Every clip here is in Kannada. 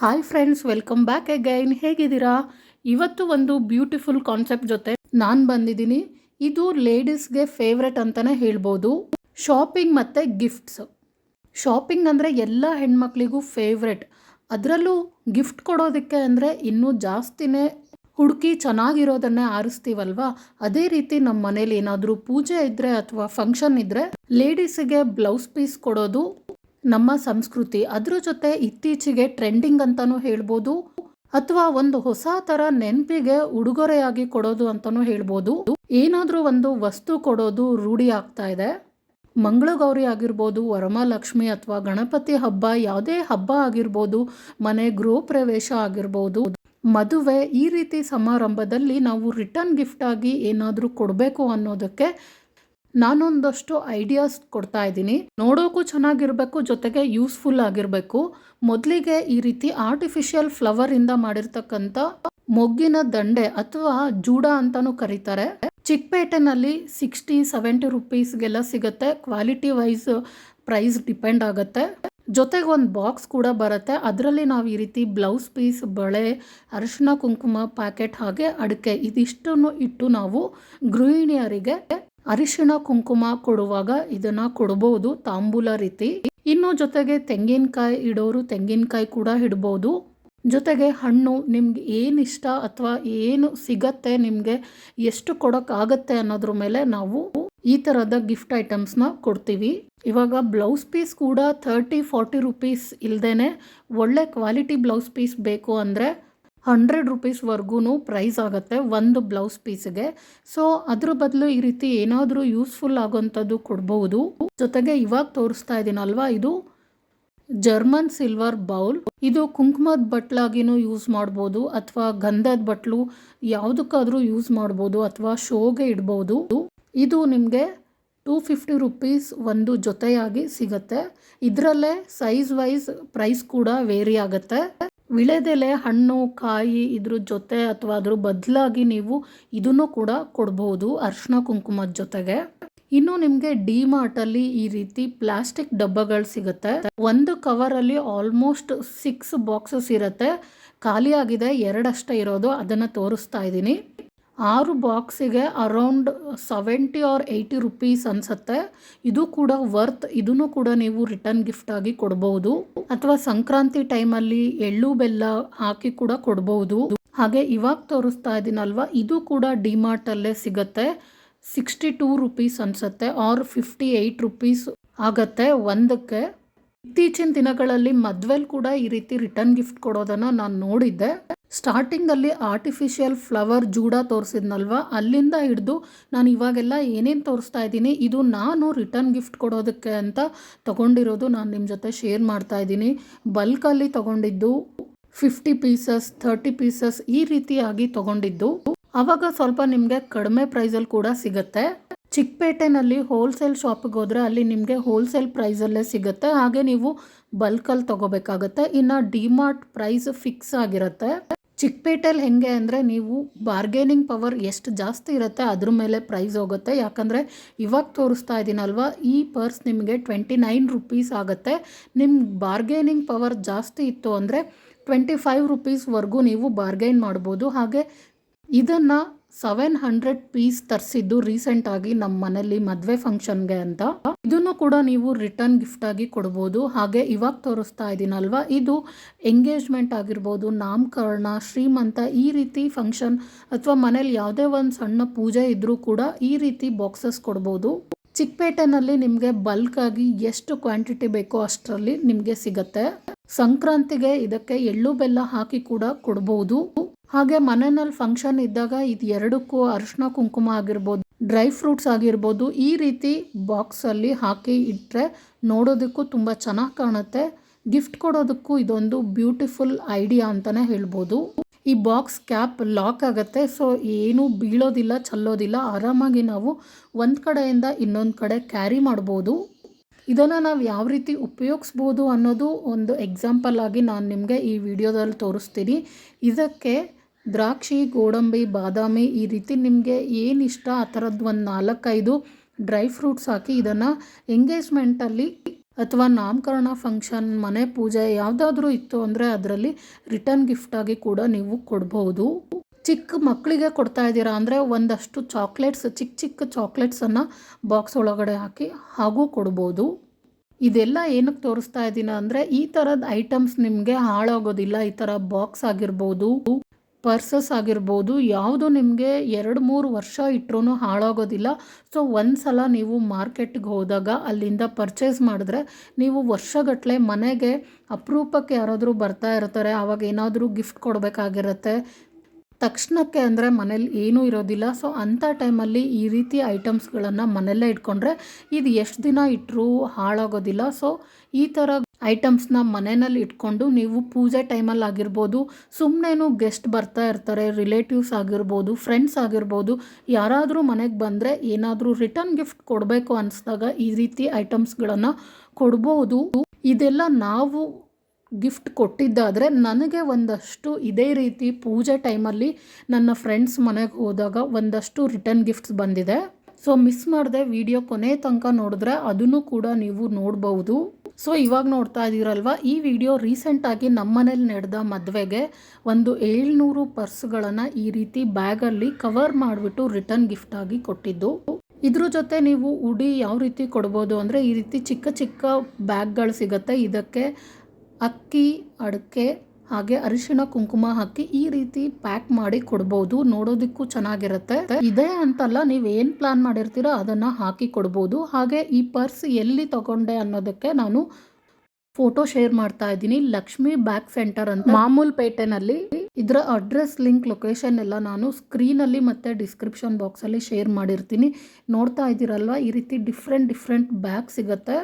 Hi friends welcome back again ಹೇಗಿದ್ದೀರಾ? ಇವತ್ತು ಒಂದು ಬ್ಯೂಟಿಫುಲ್ ಕಾನ್ಸೆಪ್ಟ್ ಜೊತೆ ನಾನು ಬಂದಿದ್ದೀನಿ. ಇದು ಲೇಡೀಸ್ಗೆ ಫೇವ್ರೆಟ್ ಅಂತಲೇ ಹೇಳ್ಬೋದು. ಶಾಪಿಂಗ್ ಮತ್ತು ಗಿಫ್ಟ್ಸ್ ಶಾಪಿಂಗ್ ಅಂದರೆ ಎಲ್ಲ ಹೆಣ್ಮಕ್ಳಿಗೂ ಫೇವ್ರೆಟ್ ಅದರಲ್ಲೂ ಗಿಫ್ಟ್ ಕೊಡೋದಕ್ಕೆ ಅಂದರೆ ಇನ್ನೂ ಜಾಸ್ತಿನೇ ಹುಡುಕಿ ಚೆನ್ನಾಗಿರೋದನ್ನೇ ಆರಿಸ್ತೀವಲ್ವಾ? ಅದೇ ರೀತಿ ನಮ್ಮ ಮನೇಲಿ ಏನಾದರೂ ಪೂಜೆ ಇದ್ದರೆ ಅಥವಾ ಫಂಕ್ಷನ್ ಇದ್ದರೆ ಲೇಡೀಸಿಗೆ ಬ್ಲೌಸ್ ಪೀಸ್ ಕೊಡೋದು ನಮ್ಮ ಸಂಸ್ಕೃತಿ ಅದ್ರ ಜೊತೆ ಇತ್ತೀಚೆಗೆ ಟ್ರೆಂಡಿಂಗ್ ಅಂತಲೂ ಹೇಳ್ಬೋದು. ಅಥವಾ ಒಂದು ಹೊಸ ಥರ ನೆನಪಿಗೆ ಉಡುಗೊರೆಯಾಗಿ ಕೊಡೋದು ಅಂತಲೂ ಹೇಳ್ಬೋದು. ಏನಾದರೂ ಒಂದು ವಸ್ತು ಕೊಡೋದು ರೂಢಿ ಆಗ್ತಾ ಇದೆ. ಮಂಗಳಗೌರಿ ಆಗಿರ್ಬೋದು, ವರಮಹಾಲಕ್ಷ್ಮಿ ಅಥವಾ ಗಣಪತಿ ಹಬ್ಬ, ಯಾವುದೇ ಹಬ್ಬ ಆಗಿರ್ಬೋದು, ಮನೆ ಗೃಹ ಪ್ರವೇಶ ಆಗಿರ್ಬೋದು, ಮದುವೆ ಈ ರೀತಿ ಸಮಾರಂಭದಲ್ಲಿ ನಾವು ರಿಟರ್ನ್ ಗಿಫ್ಟ್ ಆಗಿ ಏನಾದರೂ ಕೊಡಬೇಕು ಅನ್ನೋದಕ್ಕೆ ನಾನೊಂದಷ್ಟು ಐಡಿಯಾಸ್ ಕೊಡ್ತಾ ಇದ್ದೀನಿ. ನೋಡೋಕ್ಕೂ ಚೆನ್ನಾಗಿರಬೇಕು, ಜೊತೆಗೆ ಯೂಸ್ಫುಲ್ ಆಗಿರಬೇಕು. ಮೊದಲಿಗೆ ಈ ರೀತಿ ಆರ್ಟಿಫಿಷಿಯಲ್ ಫ್ಲವರಿಂದ ಮಾಡಿರ್ತಕ್ಕಂಥ ಮೊಗ್ಗಿನ ದಂಡೆ ಅಥವಾ ಜೂಡ ಅಂತಾನೂ ಕರೀತಾರೆ. ಚಿಕ್ಕಪೇಟೆನಲ್ಲಿ ಸಿಕ್ಸ್ಟಿ ಸೆವೆಂಟಿ ರುಪೀಸ್ಗೆಲ್ಲ ಸಿಗುತ್ತೆ. ಕ್ವಾಲಿಟಿ ವೈಸ್ ಪ್ರೈಸ್ ಡಿಪೆಂಡ್ ಆಗುತ್ತೆ. ಜೊತೆಗೆ ಒಂದು ಬಾಕ್ಸ್ ಕೂಡ ಬರುತ್ತೆ. ಅದರಲ್ಲಿ ನಾವು ಈ ರೀತಿ ಬ್ಲೌಸ್ ಪೀಸ್ ಬಳೆ ಅರಿಶಿನ ಕುಂಕುಮ ಪ್ಯಾಕೆಟ್ ಹಾಗೆ ಅಡಿಕೆ ಇದಿಷ್ಟನ್ನು ಇಟ್ಟು ನಾವು ಗೃಹಿಣಿಯರಿಗೆ ಅರಿಶಿಣ ಕುಂಕುಮ ಕೊಡುವಾಗ ಇದನ್ನ ಕೊಡಬಹುದು ತಾಂಬೂಲ ರೀತಿ. ಇನ್ನು ಜೊತೆಗೆ ತೆಂಗಿನಕಾಯಿ ಇಡೋರು ತೆಂಗಿನಕಾಯಿ ಕೂಡ ಇಡ್ಬೋದು. ಜೊತೆಗೆ ಹಣ್ಣು ನಿಮ್ಗೆ ಏನು ಇಷ್ಟ ಅಥವಾ ಏನು ಸಿಗತ್ತೆ, ನಿಮಗೆ ಎಷ್ಟು ಕೊಡೋಕ್ಕಾಗತ್ತೆ ಅನ್ನೋದ್ರ ಮೇಲೆ ನಾವು ಈ ಥರದ ಗಿಫ್ಟ್ ಐಟಮ್ಸ್ನ ಕೊಡ್ತೀವಿ. ಇವಾಗ ಬ್ಲೌಸ್ ಪೀಸ್ ಕೂಡ ಥರ್ಟಿ ಫಾರ್ಟಿ ರುಪೀಸ್ ಇಲ್ಲದೇ ಒಳ್ಳೆ ಕ್ವಾಲಿಟಿ ಬ್ಲೌಸ್ ಪೀಸ್ ಬೇಕು ಅಂದರೆ ಹಂಡ್ರೆಡ್ ರುಪೀಸ್ವರೆಗೂ ಪ್ರೈಸ್ ಆಗುತ್ತೆ ಒಂದು ಬ್ಲೌಸ್ ಪೀಸ್ಗೆ. ಸೊ, ಅದ್ರ ಬದಲು ಈ ರೀತಿ ಏನಾದರೂ ಯೂಸ್ಫುಲ್ ಆಗೋಂಥದ್ದು ಕೊಡ್ಬೋದು. ಜೊತೆಗೆ ಇವಾಗ ತೋರಿಸ್ತಾ ಇದ್ದೀನಲ್ವಾ ಇದು? German silver bowl. ಇದು ಕುಂಕುಮದ ಬಟ್ಲಾಗಿನೂ ಯೂಸ್ ಮಾಡ್ಬೋದು, ಅಥವಾ ಗಂಧದ ಬಟ್ಲು ಯಾವುದಕ್ಕಾದರೂ ಯೂಸ್ ಮಾಡ್ಬೋದು, ಅಥವಾ ಶೋಗೆ ಇಡ್ಬೋದು. ಇದು ನಿಮಗೆ ಟೂ ಫಿಫ್ಟಿ ರುಪೀಸ್ ಒಂದು ಜೊತೆಯಾಗಿ ಸಿಗುತ್ತೆ. ಇದರಲ್ಲೇ ಸೈಜ್ ವೈಸ್ ಪ್ರೈಸ್ ಕೂಡ ವೇರಿ ಆಗುತ್ತೆ. ವಿಳೆದೆಲೆ ಹಣ್ಣು, ಕಾಯಿ ಇದ್ರ ಜೊತೆ ಅಥವಾ ಅದ್ರ ಬದಲಾಗಿ ನೀವು ಇದನ್ನು ಕೂಡ ಕೊಡ್ಬೋದು ಅರ್ಶಿನ ಕುಂಕುಮದ ಜೊತೆಗೆ. ಇನ್ನು ನಿಮಗೆ ಡಿ ಮಾರ್ಟಲ್ಲಿ ಈ ರೀತಿ ಪ್ಲಾಸ್ಟಿಕ್ ಡಬ್ಬಗಳು ಸಿಗುತ್ತೆ. ಒಂದು ಕವರಲ್ಲಿ ಆಲ್ಮೋಸ್ಟ್ ಸಿಕ್ಸ್ ಬಾಕ್ಸಸ್ ಇರುತ್ತೆ. ಖಾಲಿ ಆಗಿದೆ ಎರಡಷ್ಟೇ ಇರೋದು. ಅದನ್ನು ತೋರಿಸ್ತಾ ಇದ್ದೀನಿ. ಆರು ಬಾಕ್ಸಿಗೆ around seventy or eighty rupees ಅನ್ಸುತ್ತೆ. ಇದು ಕೂಡ ವರ್ತ್, ಇದನ್ನು ಕೂಡ ನೀವು ರಿಟರ್ನ್ ಗಿಫ್ಟ್ ಆಗಿ ಕೊಡ್ಬೋದು. ಅಥವಾ ಸಂಕ್ರಾಂತಿ ಟೈಮಲ್ಲಿ ಎಳ್ಳು ಬೆಲ್ಲ ಹಾಕಿ ಕೂಡ ಕೊಡ್ಬೋದು. ಹಾಗೆ ಇವಾಗ ತೋರಿಸ್ತಾ ಇದ್ದೀನಲ್ವ ಇದು ಕೂಡ ಡಿಮಾರ್ಟಲ್ಲೇ ಸಿಗುತ್ತೆ. ಸಿಕ್ಸ್ಟಿ ಟೂ ರುಪೀಸ್ ಅನ್ಸುತ್ತೆ, ಆರ್ ಫಿಫ್ಟಿ ಏಯ್ಟ್ ರುಪೀಸ್ ಆಗತ್ತೆ ಒಂದಕ್ಕೆ. ಇತ್ತೀಚಿನ ದಿನಗಳಲ್ಲಿ ಮದ್ವೆಲ್ ಕೂಡ ಈ ರೀತಿ ರಿಟರ್ನ್ ಗಿಫ್ಟ್ ಕೊಡೋದನ್ನು ನಾನು ನೋಡಿದ್ದೆ. ಸ್ಟಾರ್ಟಿಂಗ್ ಅಲ್ಲಿ ಆರ್ಟಿಫಿಷಿಯಲ್ ಫ್ಲವರ್ ಜೂಡ ತೋರಿಸಿದ್ನಲ್ವ? ಅಲ್ಲಿಂದ ಹಿಡಿದು ನಾನು ಇವಾಗೆಲ್ಲ ಏನೇನು ತೋರಿಸ್ತಾ ಇದ್ದೀನಿ, ಇದು ನಾನು ರಿಟರ್ನ್ ಗಿಫ್ಟ್ ಕೊಡೋದಕ್ಕೆ ಅಂತ ತಗೊಂಡಿರೋದು ನಾನು ನಿಮ್ಮ ಜೊತೆ ಶೇರ್ ಮಾಡ್ತಾ ಇದ್ದೀನಿ. ಬಲ್ಕಲ್ಲಿ ತಗೊಂಡಿದ್ದು ಫಿಫ್ಟಿ ಪೀಸಸ್, ಥರ್ಟಿ ಪೀಸಸ್ ಈ ರೀತಿಯಾಗಿ ತಗೊಂಡಿದ್ದು. ಅವಾಗ ಸ್ವಲ್ಪ ನಿಮಗೆ ಕಡಿಮೆ ಪ್ರೈಸಲ್ಲಿ ಕೂಡ ಸಿಗುತ್ತೆ. ಚಿಕ್ಕಪೇಟೆನಲ್ಲಿ ಹೋಲ್ಸೇಲ್ ಶಾಪಿಗೆ ಹೋದರೆ ಅಲ್ಲಿ ನಿಮಗೆ ಹೋಲ್ಸೇಲ್ ಪ್ರೈಸಲ್ಲೇ ಸಿಗುತ್ತೆ. ಹಾಗೆ ನೀವು ಬಲ್ಕಲ್ಲಿ ತೊಗೋಬೇಕಾಗತ್ತೆ. ಇನ್ನು ಡಿಮಾರ್ಟ್ ಪ್ರೈಸ್ ಫಿಕ್ಸ್ ಆಗಿರುತ್ತೆ. ಚಿಕ್ಕಪೇಟೆಲಿ ಹೆಂಗೆ ಅಂದರೆ ನೀವು ಬಾರ್ಗೇನಿಂಗ್ ಪವರ್ ಎಷ್ಟು ಜಾಸ್ತಿ ಇರುತ್ತೆ ಅದ್ರ ಮೇಲೆ ಪ್ರೈಸ್ ಹೋಗುತ್ತೆ. ಯಾಕಂದರೆ ಇವಾಗ ತೋರಿಸ್ತಾ ಇದ್ದೀನಲ್ವ ಈ ಪರ್ಸ್ ನಿಮಗೆ ಟ್ವೆಂಟಿ ನೈನ್ ರುಪೀಸ್ ಆಗುತ್ತೆ. ನಿಮ್ಮ ಬಾರ್ಗೇನಿಂಗ್ ಪವರ್ ಜಾಸ್ತಿ ಇತ್ತು ಅಂದರೆ ಟ್ವೆಂಟಿ ಫೈವ್ ರುಪೀಸ್ವರೆಗೂ ನೀವು ಬಾರ್ಗೈನ್ ಮಾಡ್ಬೋದು. ಹಾಗೆ ಇದನ್ನು ಸೆವೆನ್ ಹಂಡ್ರೆಡ್ ಪೀಸ್ ತರಿಸಿದ್ದು ರೀಸೆಂಟ್ ಆಗಿ ನಮ್ಮ ಮನೇಲಿ ಮದುವೆ ಫಂಕ್ಷನ್ಗೆ ಅಂತ. ಇದನ್ನು ಕೂಡ ನೀವು ರಿಟರ್ನ್ ಗಿಫ್ಟ್ ಆಗಿ ಕೊಡ್ಬೋದು. ಹಾಗೆ ಇವಾಗ ತೋರಿಸ್ತಾ ಇದ್ದೀನಲ್ವಾ ಇದು ಎಂಗೇಜ್ಮೆಂಟ್ ಆಗಿರ್ಬೋದು, ನಾಮಕರಣ, ಶ್ರೀಮಂತ ಈ ರೀತಿ ಫಂಕ್ಷನ್ ಅಥವಾ ಮನೇಲಿ ಯಾವುದೇ ಒಂದು ಸಣ್ಣ ಪೂಜೆ ಇದ್ದರೂ ಕೂಡ ಈ ರೀತಿ ಬಾಕ್ಸಸ್ ಕೊಡ್ಬೋದು. ಚಿಕ್ಕಪೇಟೆನಲ್ಲಿ ನಿಮಗೆ ಬಲ್ಕ್ ಆಗಿ ಎಷ್ಟು ಕ್ವಾಂಟಿಟಿ ಬೇಕೋ ಅಷ್ಟರಲ್ಲಿ ನಿಮಗೆ ಸಿಗತ್ತೆ. ಸಂಕ್ರಾಂತಿಗೆ ಇದಕ್ಕೆ ಎಳ್ಳು ಬೆಲ್ಲ ಹಾಕಿ ಕೂಡ ಕೊಡ್ಬೋದು. ಹಾಗೆ ಮನೆಯಲ್ಲಿ ಫಂಕ್ಷನ್ ಇದ್ದಾಗ ಇದು ಎರಡಕ್ಕೂ ಅರಿಶಿನ ಕುಂಕುಮ ಆಗಿರ್ಬೋದು ಡ್ರೈ ಫ್ರೂಟ್ಸ್ ಆಗಿರ್ಬೋದು, ಈ ರೀತಿ ಬಾಕ್ಸಲ್ಲಿ ಹಾಕಿ ಇಟ್ಟರೆ ನೋಡೋದಕ್ಕೂ ತುಂಬ ಚೆನ್ನಾಗಿ ಕಾಣುತ್ತೆ. ಗಿಫ್ಟ್ ಕೊಡೋದಕ್ಕೂ ಇದೊಂದು ಬ್ಯೂಟಿಫುಲ್ ಐಡಿಯಾ ಅಂತಲೇ ಹೇಳ್ಬೋದು. ಈ ಬಾಕ್ಸ್ ಕ್ಯಾಪ್ ಲಾಕ್ ಆಗುತ್ತೆ ಸೊ ಏನೂ ಬೀಳೋದಿಲ್ಲ, ಚಲ್ಲೋದಿಲ್ಲ, ಆರಾಮಾಗಿ ನಾವು ಒಂದು ಕಡೆಯಿಂದ ಇನ್ನೊಂದು ಕಡೆ ಕ್ಯಾರಿ ಮಾಡ್ಬೋದು. ಇದನ್ನು ನಾವು ಯಾವ ರೀತಿ ಉಪಯೋಗಿಸ್ಬೋದು ಅನ್ನೋದು ಒಂದು ಎಕ್ಸಾಂಪಲ್ ಆಗಿ ನಾನು ನಿಮಗೆ ಈ ವಿಡಿಯೋದಲ್ಲಿ ತೋರಿಸ್ತೀನಿ. ಇದಕ್ಕೆ ದ್ರಾಕ್ಷಿ, ಗೋಡಂಬಿ, ಬಾದಾಮಿ ಈ ರೀತಿ ನಿಮಗೆ ಏನು ಇಷ್ಟ ಆ ಥರದ್ದು ಒಂದು ನಾಲ್ಕೈದು ಡ್ರೈ ಫ್ರೂಟ್ಸ್ ಹಾಕಿ ಇದನ್ನು ಎಂಗೇಜ್ಮೆಂಟಲ್ಲಿ ಅಥವಾ ನಾಮಕರಣ ಫಂಕ್ಷನ್, ಮನೆ ಪೂಜೆ ಯಾವುದಾದ್ರೂ ಇತ್ತು ಅಂದರೆ ಅದರಲ್ಲಿ ರಿಟರ್ನ್ ಗಿಫ್ಟಾಗಿ ಕೂಡ ನೀವು ಕೊಡ್ಬೋದು. ಚಿಕ್ಕ ಮಕ್ಕಳಿಗೆ ಕೊಡ್ತಾ ಇದ್ದೀರಾ ಅಂದರೆ ಒಂದಷ್ಟು ಚಾಕ್ಲೇಟ್ಸ್, ಚಿಕ್ಕ ಚಿಕ್ಕ ಚಾಕ್ಲೇಟ್ಸನ್ನು ಬಾಕ್ಸ್ ಒಳಗಡೆ ಹಾಕಿ ಹಾಗೂ ಕೊಡ್ಬೋದು. ಇದೆಲ್ಲ ಏನಕ್ಕೆ ತೋರಿಸ್ತಾ ಇದ್ದೀನಿ ಅಂದರೆ ಈ ಥರದ ಐಟಮ್ಸ್ ನಿಮಗೆ ಹಾಳಾಗೋದಿಲ್ಲ, ಈ ಥರ ಬಾಕ್ಸ್ ಆಗಿರ್ಬೋದು. ಪರ್ಸಸ್ ಆಗಿರ್ಬೋದು, ಯಾವುದು ನಿಮಗೆ ಎರಡು ಮೂರು ವರ್ಷ ಇಟ್ಟರೂ ಹಾಳಾಗೋದಿಲ್ಲ. ಸೊ ಒಂದು ಸಲ ನೀವು ಮಾರ್ಕೆಟ್ಗೆ ಹೋದಾಗ ಅಲ್ಲಿಂದ ಪರ್ಚೇಸ್ ಮಾಡಿದ್ರೆ ನೀವು ವರ್ಷಗಟ್ಟಲೆ ಮನೆಗೆ ಅಪರೂಪಕ್ಕೆ ಯಾರಾದರೂ ಬರ್ತಾ ಇರ್ತಾರೆ, ಆವಾಗ ಏನಾದರೂ ಗಿಫ್ಟ್ ಕೊಡಬೇಕಾಗಿರುತ್ತೆ. ತಕ್ಷಣಕ್ಕೆ ಅಂದರೆ ಮನೇಲಿ ಏನೂ ಇರೋದಿಲ್ಲ. ಸೊ, ಅಂಥ ಟೈಮಲ್ಲಿ ಈ ರೀತಿ ಐಟಮ್ಸ್ಗಳನ್ನು ಮನೆಯಲ್ಲೇ ಇಟ್ಕೊಂಡ್ರೆ ಇದು ಎಷ್ಟು ದಿನ ಇಟ್ಟರೂ ಹಾಳಾಗೋದಿಲ್ಲ. ಸೊ, ಈ ಥರ ಐಟಮ್ಸ್ನ ಮನೆಯಲ್ಲಿ ಇಟ್ಕೊಂಡು ನೀವು ಪೂಜೆ ಟೈಮಲ್ಲಿ ಆಗಿರ್ಬೋದು ಸುಮ್ಮನೆನೂ ಗೆಸ್ಟ್ ಬರ್ತಾ ಇರ್ತಾರೆ ರಿಲೇಟಿವ್ಸ್ ಆಗಿರ್ಬೋದು ಫ್ರೆಂಡ್ಸ್ ಆಗಿರ್ಬೋದು, ಯಾರಾದರೂ ಮನೆಗೆ ಬಂದರೆ ಏನಾದರೂ ರಿಟರ್ನ್ ಗಿಫ್ಟ್ ಕೊಡಬೇಕು ಅನಿಸ್ದಾಗ ಈ ರೀತಿ ಐಟಮ್ಸ್ಗಳನ್ನು ಕೊಡ್ಬೋದು. ಇದೆಲ್ಲ ನಾವು ಗಿಫ್ಟ್ ಕೊಟ್ಟಿದ್ದಾದರೆ ನನಗೆ ಒಂದಷ್ಟು ಇದೇ ರೀತಿ ಪೂಜೆ ಟೈಮಲ್ಲಿ ನನ್ನ ಫ್ರೆಂಡ್ಸ್ ಮನೆಗೆ ಹೋದಾಗ ಒಂದಷ್ಟು ರಿಟರ್ನ್ ಗಿಫ್ಟ್ಸ್ ಬಂದಿದೆ. ಸೊ ಮಿಸ್ ಮಾಡದೆ ವಿಡಿಯೋ ಕೊನೆ ತನಕ ನೋಡಿದ್ರೆ ಅದನ್ನು ಕೂಡ ನೀವು ನೋಡಬಹುದು ಸೊ ಇವಾಗ ನೋಡ್ತಾ ಇದ್ದೀರಲ್ವ ಈ ವಿಡಿಯೋ ರೀಸೆಂಟಾಗಿ ನಮ್ಮನೇಲಿ ನಡೆದ ಮದುವೆಗೆ ಒಂದು ಏಳ್ನೂರು ಪರ್ಸ್ಗಳನ್ನು ಈ ರೀತಿ ಬ್ಯಾಗಲ್ಲಿ ಕವರ್ ಮಾಡಿಬಿಟ್ಟು ರಿಟರ್ನ್ ಗಿಫ್ಟಾಗಿ ಕೊಟ್ಟಿದ್ದು. ಇದ್ರ ಜೊತೆ ನೀವು ಉಡಿ ಯಾವ ರೀತಿ ಕೊಡ್ಬೋದು ಅಂದರೆ ಈ ರೀತಿ ಚಿಕ್ಕ ಚಿಕ್ಕ ಬ್ಯಾಗ್ಗಳು ಸಿಗುತ್ತೆ. ಇದಕ್ಕೆ ಅಕ್ಕಿ, ಅಡಿಕೆ ಹಾಗೆ ಅರಿಶಿಣ ಕುಂಕುಮ ಹಾಕಿ ಈ ರೀತಿ ಪ್ಯಾಕ್ ಮಾಡಿ ಕೊಡ್ಬೋದು. ನೋಡೋದಿಕ್ಕೂ ಚೆನ್ನಾಗಿರುತ್ತೆ. ಇದೆ ಅಂತಲ್ಲ, ನೀವು ಏನ್ ಪ್ಲಾನ್ ಮಾಡಿರ್ತೀರೋ ಅದನ್ನ ಹಾಕಿ ಕೊಡ್ಬೋದು. ಹಾಗೆ ಈ ಪರ್ಸ್ ಎಲ್ಲಿ ತಗೊಂಡೆ ಅನ್ನೋದಕ್ಕೆ ನಾನು ಫೋಟೋ ಶೇರ್ ಮಾಡ್ತಾ ಇದ್ದೀನಿ. ಲಕ್ಷ್ಮಿ ಬ್ಯಾಕ್ ಸೆಂಟರ್ ಅಂತ. ಮಾಮೂಲ್ ಪೇಟೆನಲ್ಲಿ ಇದರ ಅಡ್ರೆಸ್ ಲಿಂಕ್ ಲೊಕೇಶನ್ ಎಲ್ಲ ನಾನು ಸ್ಕ್ರೀನ್ ಅಲ್ಲಿ ಮತ್ತೆ ಡಿಸ್ಕ್ರಿಪ್ಷನ್ ಬಾಕ್ಸ್ ಅಲ್ಲಿ ಶೇರ್ ಮಾಡಿರ್ತೀನಿ. ನೋಡ್ತಾ ಇದ್ದೀರಲ್ವ? ಈ ರೀತಿ ಡಿಫ್ರೆಂಟ್ ಡಿಫ್ರೆಂಟ್ ಬ್ಯಾಗ್ ಸಿಗುತ್ತೆ.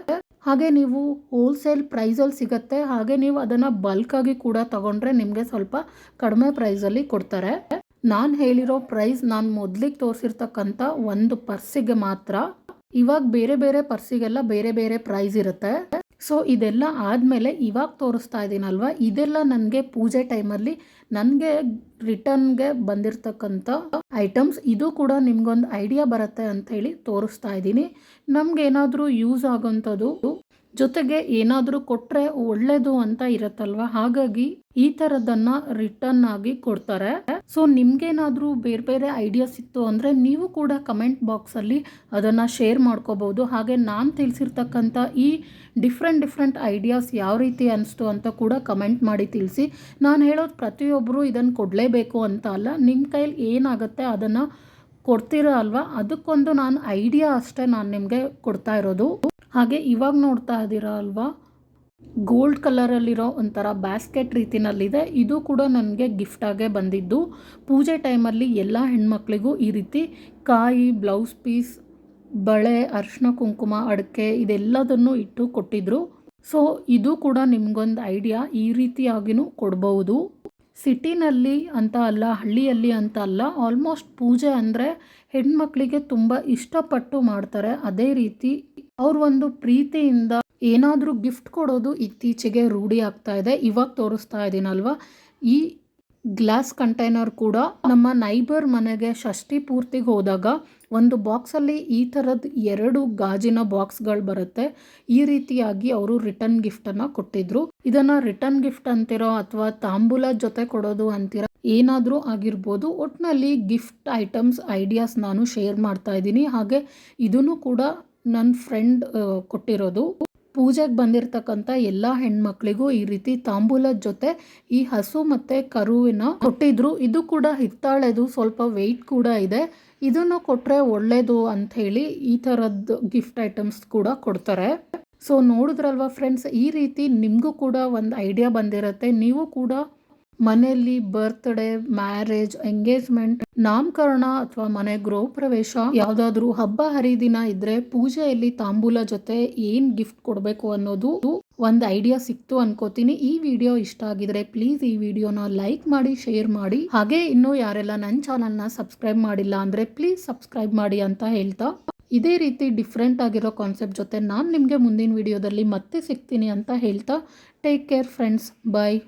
ಹಾಗೆ ನೀವು ಹೋಲ್ಸೇಲ್ ಪ್ರೈಸಲ್ಲಿ ಸಿಗುತ್ತೆ. ಹಾಗೆ ನೀವು ಅದನ್ನು ಬಲ್ಕಾಗಿ ಕೂಡ ತಗೊಂಡ್ರೆ ನಿಮಗೆ ಸ್ವಲ್ಪ ಕಡಿಮೆ ಪ್ರೈಸಲ್ಲಿ ಕೊಡ್ತಾರೆ. ನಾನು ಹೇಳಿರೋ ಪ್ರೈಸ್ ನಾನು ಮೊದಲಿಗೆ ತೋರಿಸಿರ್ತಕ್ಕಂಥ ಒಂದು ಪರ್ಸಿಗೆ ಮಾತ್ರ ಇವಾಗ ಬೇರೆ ಬೇರೆ ಪರ್ಸಿಗೆಲ್ಲ ಬೇರೆ ಬೇರೆ ಪ್ರೈಸ್ ಇರುತ್ತೆ. ಸೊ ಇದೆಲ್ಲ ಆದಮೇಲೆ ಇವಾಗ ತೋರಿಸ್ತಾ ಇದ್ದೀನಲ್ವ ಇದೆಲ್ಲ ನನಗೆ ಪೂಜೆ ಟೈಮಲ್ಲಿ ನನಗೆ ರಿಟರ್ನ್ಗೆ ಬಂದಿರತಕ್ಕಂಥ ಐಟಮ್ಸ್, ಇದು ಕೂಡ ನಿಮ್ಗೊಂದು ಐಡಿಯಾ ಬರುತ್ತೆ ಅಂತ ಹೇಳಿ ತೋರಿಸ್ತಾ ಇದ್ದೀನಿ. ನಮ್ಗೇನಾದರೂ ಯೂಸ್ ಆಗೋಂಥದ್ದು ಜೊತೆಗೆ ಏನಾದರೂ ಕೊಟ್ಟರೆ ಒಳ್ಳೇದು ಅಂತ ಇರತ್ತಲ್ವ? ಹಾಗಾಗಿ ಈ ಥರದನ್ನ ರಿಟರ್ನ್ ಆಗಿ ಕೊಡ್ತಾರೆ. ಸೊ ನಿಮ್ಗೇನಾದರೂ ಬೇರೆ ಬೇರೆ ಐಡಿಯಾಸ್ ಇತ್ತು ಅಂದರೆ ನೀವು ಕೂಡ ಕಮೆಂಟ್ ಬಾಕ್ಸಲ್ಲಿ ಅದನ್ನು ಶೇರ್ ಮಾಡ್ಕೋಬೋದು. ಹಾಗೆ ನಾನು ತಿಳಿಸಿರ್ತಕ್ಕಂಥ ಈ ಡಿಫ್ರೆಂಟ್ ಡಿಫ್ರೆಂಟ್ ಐಡಿಯಾಸ್ ಯಾವ ರೀತಿ ಅನಿಸ್ತು ಅಂತ ಕೂಡ ಕಮೆಂಟ್ ಮಾಡಿ ತಿಳಿಸಿ. ನಾನು ಹೇಳೋದು ಪ್ರತಿಯೊಬ್ಬರು ಇದನ್ನು ಕೊಡಲೇಬೇಕು ಅಂತ ಅಲ್ಲ. ನಿಮ್ಮ ಕೈಲಿ ಏನಾಗುತ್ತೆ ಅದನ್ನು ಕೊಡ್ತೀರ ಅಲ್ವಾ? ಅದಕ್ಕೊಂದು ನಾನು ಐಡಿಯಾ ಅಷ್ಟೇ ನಾನು ನಿಮಗೆ ಕೊಡ್ತಾ ಇರೋದು. ಹಾಗೆ ಇವಾಗ ನೋಡ್ತಾ ಇದ್ದೀರಾ ಅಲ್ವಾ? ಗೋಲ್ಡ್ ಕಲರಲ್ಲಿರೋ ಒಂಥರ ಬ್ಯಾಸ್ಕೆಟ್ ರೀತಿನಲ್ಲಿದೆ. ಇದು ಕೂಡ ನನಗೆ ಗಿಫ್ಟಾಗೆ ಬಂದಿದ್ದು. ಪೂಜೆ ಟೈಮಲ್ಲಿ ಎಲ್ಲ ಹೆಣ್ಮಕ್ಳಿಗೂ ಈ ರೀತಿ ಕಾಯಿ ಬ್ಲೌಸ್ ಪೀಸ್ ಬಳೆ ಅರಿಶಿನ ಕುಂಕುಮ, ಅಡಿಕೆ ಇದೆಲ್ಲದನ್ನು ಇಟ್ಟು ಕೊಟ್ಟಿದ್ರು. ಸೊ ಇದು ಕೂಡ ನಿಮ್ಗೊಂದು ಐಡಿಯಾ ಈ ರೀತಿಯಾಗಿನೂ ಕೊಡ್ಬೋದು. ಸಿಟಿನಲ್ಲಿ ಅಂತ ಅಲ್ಲ, ಹಳ್ಳಿಯಲ್ಲಿ ಅಂತ ಅಲ್ಲ ಆಲ್ಮೋಸ್ಟ್ ಪೂಜೆ ಅಂದರೆ ಹೆಣ್ಮಕ್ಳಿಗೆ ತುಂಬ ಇಷ್ಟಪಟ್ಟು ಮಾಡ್ತಾರೆ. ಅದೇ ರೀತಿ ಅವ್ರ ಒಂದು ಪ್ರೀತಿಯಿಂದ ಏನಾದರೂ ಗಿಫ್ಟ್ ಕೊಡೋದು ಇತ್ತೀಚೆಗೆ ರೂಢಿ ಆಗ್ತಾ ಇದೆ. ಇವಾಗ ತೋರಿಸ್ತಾ ಇದ್ದೀನಲ್ವ ಈ ಗ್ಲಾಸ್ ಕಂಟೈನರ್ ಕೂಡ ನಮ್ಮ ನೈಬರ್ ಮನೆಗೆ ಷಷ್ಠಿ ಪೂರ್ತಿಗೆ ಹೋದಾಗ ಒಂದು ಬಾಕ್ಸಲ್ಲಿ ಈ ಥರದ ಎರಡು ಗಾಜಿನ ಬಾಕ್ಸ್ಗಳು ಬರುತ್ತೆ. ಈ ರೀತಿಯಾಗಿ ಅವರು ರಿಟರ್ನ್ ಗಿಫ್ಟನ್ನು ಕೊಟ್ಟಿದ್ರು. ಇದನ್ನು ರಿಟರ್ನ್ ಗಿಫ್ಟ್ ಅಂತಿರೋ ಅಥವಾ ತಾಂಬೂಲ ಜೊತೆ ಕೊಡೋದು ಅಂತಿರೋ ಏನಾದರೂ ಆಗಿರ್ಬೋದು. ಒಟ್ಟಿನಲ್ಲಿ ಗಿಫ್ಟ್ ಐಟಮ್ಸ್, ಐಡಿಯಾಸ್ ನಾನು ಶೇರ್ ಮಾಡ್ತಾ ಇದ್ದೀನಿ. ಹಾಗೆ ಇದನ್ನು ಕೂಡ ನನ್ನ ಫ್ರೆಂಡ್ ಕೊಟ್ಟಿರೋದು. ಪೂಜೆಗೆ ಬಂದಿರತಕ್ಕಂಥ ಎಲ್ಲ ಹೆಣ್ಮಕ್ಳಿಗೂ ಈ ರೀತಿ ತಾಂಬೂಲದ ಜೊತೆ ಈ ಹಸು ಮತ್ತು ಕರುವಿನ ಕೊಟ್ಟಿದ್ರು. ಇದು ಕೂಡ ಹಿತ್ತಾಳೆದು ಸ್ವಲ್ಪ ವೆಯ್ಟ್ ಕೂಡ ಇದೆ. ಇದನ್ನು ಕೊಟ್ಟರೆ ಒಳ್ಳೇದು ಅಂಥೇಳಿ ಈ ಥರದ್ದು ಗಿಫ್ಟ್ ಐಟಮ್ಸ್ ಕೂಡ ಕೊಡ್ತಾರೆ. ಸೊ ನೋಡಿದ್ರಲ್ವ ಫ್ರೆಂಡ್ಸ್ ಈ ರೀತಿ ನಿಮಗೂ ಕೂಡ ಒಂದು ಐಡಿಯಾ ಬಂದಿರುತ್ತೆ. ನೀವು ಕೂಡ ಮನೆಯಲ್ಲಿ ಬರ್ತ್ಡೇ ಮ್ಯಾರೇಜ್ ಎಂಗೇಜ್ಮೆಂಟ್ ನಾಮಕರಣ ಅಥವಾ ಮನೆ ಗೃಹ ಪ್ರವೇಶ ಯಾವುದಾದ್ರೂ ಹಬ್ಬ ಹರಿದಿನ ಇದ್ರೆ ಪೂಜೆಯಲ್ಲಿ ತಾಂಬೂಲ ಜೊತೆ ಏನ್ ಗಿಫ್ಟ್ ಕೊಡಬೇಕು ಅನ್ನೋದು ಒಂದು ಐಡಿಯಾ ಸಿಕ್ತು ಅನ್ಕೋತೀನಿ. ಈ ವಿಡಿಯೋ ಇಷ್ಟ ಆಗಿದ್ರೆ ಪ್ಲೀಸ್ ಈ ವಿಡಿಯೋನ ಲೈಕ್ ಮಾಡಿ ಶೇರ್ ಮಾಡಿ. ಹಾಗೆ ಇನ್ನೂ ಯಾರೆಲ್ಲ ನನ್ನ ಚಾನಲ್ನ ಸಬ್ಸ್ಕ್ರೈಬ್ ಮಾಡಿಲ್ಲ ಅಂದ್ರೆ ಪ್ಲೀಸ್ ಸಬ್ಸ್ಕ್ರೈಬ್ ಮಾಡಿ ಅಂತ ಹೇಳ್ತಾ. ಇದೇ ರೀತಿ ಡಿಫ್ರೆಂಟ್ ಆಗಿರೋ ಕಾನ್ಸೆಪ್ಟ್ ಜೊತೆ ನಾನು ನಿಮಗೆ ಮುಂದಿನ ವಿಡಿಯೋದಲ್ಲಿ ಮತ್ತೆ ಸಿಗ್ತೀನಿ ಅಂತ ಹೇಳ್ತಾ. Take care friends bye